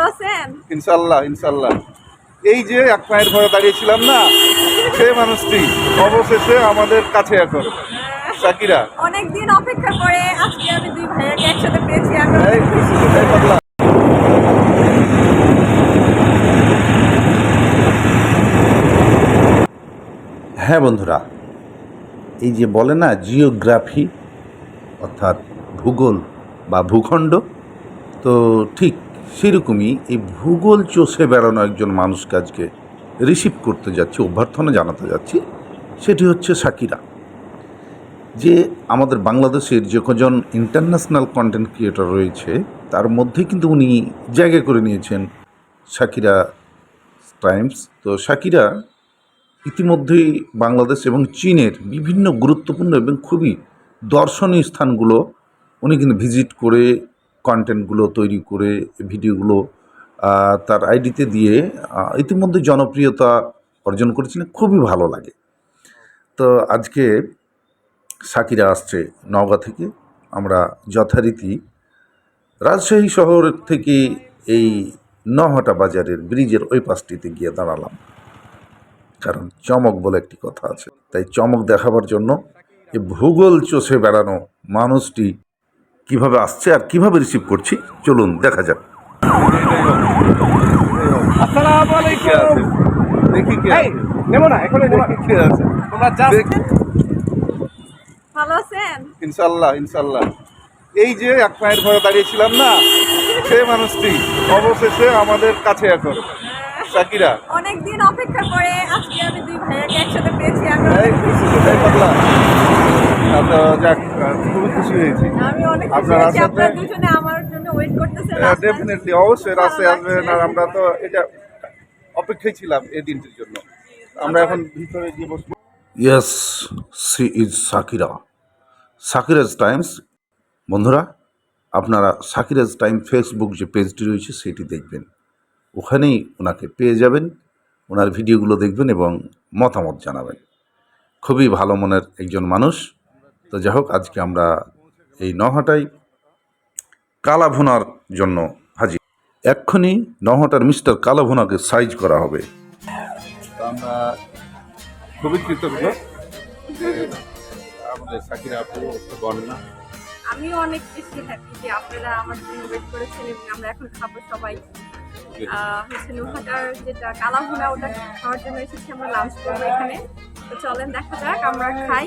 ভালো আছেন? ইনশাল্লাহ ইনশাল্লাহ। এই যে এক পায়ের ঘরে দাঁড়িয়েছিলাম না সে মানুষটি অবশেষে আমাদের কাছে এখন। সাকিরা। অনেকদিন অপেক্ষা করে আজকে আমি দুই ভাইয়াকে একসাথে পেয়েছি পাগলা। হ্যাঁ বন্ধুরা এই যে বলে না জিওগ্রাফি অর্থাৎ ভূগোল বা ভূখণ্ড তো ঠিক সেরকমই এই ভূগোল চষে বেড়ানো একজন মানুষকে আজকে রিসিভ করতে যাচ্ছি, অভ্যর্থনা জানাতে যাচ্ছি, সেটি হচ্ছে সাকিরা। যে আমাদের বাংলাদেশের যে কজন ইন্টারন্যাশনাল কন্টেন্ট ক্রিয়েটর রয়েছে, তার মধ্যে কিন্তু উনি জায়গা করে নিয়েছেন সাকিরা টাইমস তো সাকিরা ইতিমধ্যেই বাংলাদেশ এবং চীনের বিভিন্ন গুরুত্বপূর্ণ এবং খুবই দর্শনীয় স্থানগুলো উনি কিন্তু ভিজিট করে কন্টেন্টগুলো তৈরি করে ভিডিওগুলো তার আইডিতে দিয়ে ইতিমধ্যে জনপ্রিয়তা অর্জন করেছিলেন। খুবই ভালো লাগে। তো আজকে সাকিরা আসছে নওগাঁ থেকে। আমরা যথারীতি রাজশাহী শহর থেকে এই নহটা বাজারের ব্রিজের ওই পাশটিতে গিয়ে দাঁড়ালাম। কারণ চমক বলে একটি কথা আছে। তাই চমক দেখাবার জন্য এই ভূগোল চষে বেড়ানো মানুষটি কীভাবে আসছে আর কীভাবে রিসিভ করছি চলুন দেখা যাক। আসসালামু আলাইকুম। দেখি কে আছে। নেব না এখন নেব দেখি কে আছে। তোমরা ভালো আছেন? এই যে এক পায়ের ঘরে দাঁড়িয়েছিলাম না সে মানুষটি অবশেষে আমাদের কাছে এখন। সাকিরা। অনেকদিন অপেক্ষা করে আজকে আমি দুই ভাইয়াকে একসাথে পেয়েছি আমি এই, অনেক খুশি এই পাগলা। আহ, তো যাক খুবই খুশি হয়েছি। আমি আপনার হয়েছি আসাতে- আপনারা দুজনে আমার জন্য ওয়েট করতেছেন ডেফিনেটলি অবশ্যই রাস্তায় আসবেন আর আমরা তো এটা অপেক্ষায় ছিলাম এই দিনটির জন্য। আমরা এখন ভিতরে গিয়ে বসবো। Yes she is Shakira Shakira's Times বন্ধুরা আপনারা সাকিরাজ টাইম ফেসবুক যে পেজটি রয়েছে সেটি দেখবেন। ওখানেই ওনাকে পেয়ে যাবেন ওনার ভিডিওগুলো দেখবেন এবং মতামত জানাবেন। খুবই ভালো মনের একজন মানুষ। তো যাই হোক আজকে আমরা এই নহাটাই কালাভুনার জন্য হাজির। এক্ষুনি নহটার মিস্টার কালাভুনাকে সাইজ করা হবে। আমরা খুবই কৃতজ্ঞ। আমাদের সাকিরা আপু বন্যা আমিও অনেক বেশি হ্যাপি যে আপনারা আমার জন্য ওয়েট করেছেন এবং আমরা এখন খাব সবাই। হচ্ছে লোহাটার যেটা কালা ভুনা ওটা খাওয়ার জন্য এসেছি আমরা লাঞ্চ করব এখানে। তো চলেন দেখা যাক আমরা খাই।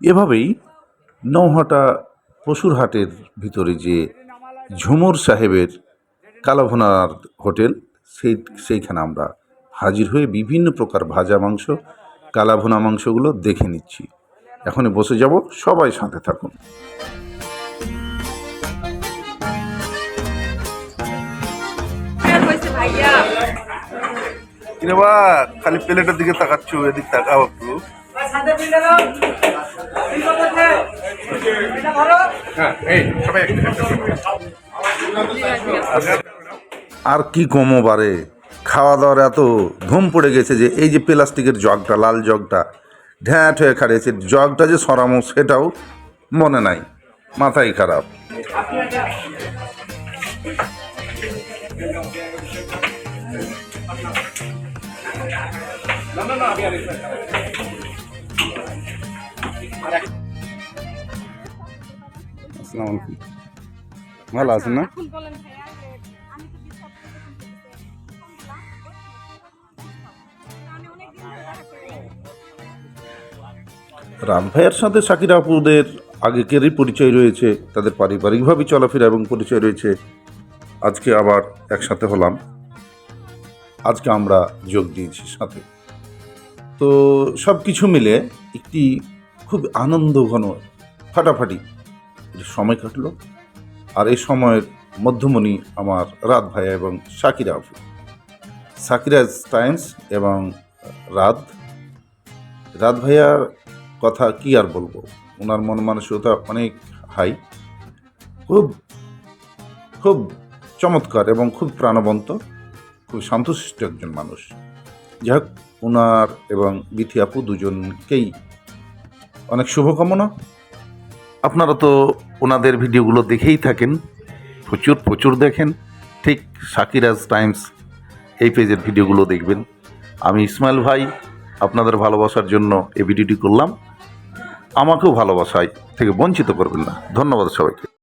এভাবেই নৌহাটা পশুর হাটের ভিতরে যে ঝুমুর সাহেবের কালাভোনার হোটেল, সেই সেইখানে আমরা হাজির হয়ে বিভিন্ন প্রকার ভাজা মাংস কালাভোনা মাংসগুলো দেখে নিচ্ছি। এখনই বসে যাব সবাই সাথে থাকুন। কিরে বা খালি প্লেটের দিকে তাকাচ্ছ এদিক তাকাও একটু। হ্যাঁ। আর কি কমো বারে? খাওয়া দাওয়ার এত ধুম পড়ে গেছে যে এই যে প্লাস্টিকের জগটা, লাল জগটা, ঢ্যাঁট হয়ে খাড়িয়েছে, জগটা যে সরামো সেটাও মনে নাই, মাথাই খারাপ। ভালো আছেন না? রাম ভাইয়ের সাথে শাকির আপুদের আগেকেরই পরিচয় রয়েছে, তাদের পারিবারিকভাবে চলাফেরা এবং পরিচয় রয়েছে, আজকে আবার একসাথে হলাম। আজকে আমরা যোগ দিয়েছি সাথে। তো সব কিছু মিলে একটি খুব আনন্দ ঘন ফাটাফাটি সময় কাটলো, আর এই সময়ের মধ্যমণি আমার রাত ভাইয়া এবং সাকিরা আফু সাকিরাজ টাইমস এবং রাত। রাত ভাইয়ার কথা কি আর বলব? ওনার মন মানসিকতা অনেক হাই খুব খুব চমৎকার এবং খুব প্রাণবন্ত, খুব শান্তশিষ্ট একজন মানুষ। যাই হোক ওনার এবং বিথি আপু দুজনকেই অনেক শুভকামনা। আপনারা তো ওনাদের ভিডিওগুলো দেখেই থাকেন, প্রচুর প্রচুর দেখেন। ঠিক সাকিরাজ টাইমস এই পেজের ভিডিওগুলো দেখবেন। আমি ইসমাইল ভাই, আপনাদের ভালোবাসার জন্য এই ভিডিওটি করলাম। আমাকেও ভালোবাসায় থেকে বঞ্চিত করবেন না। ধন্যবাদ সবাইকে।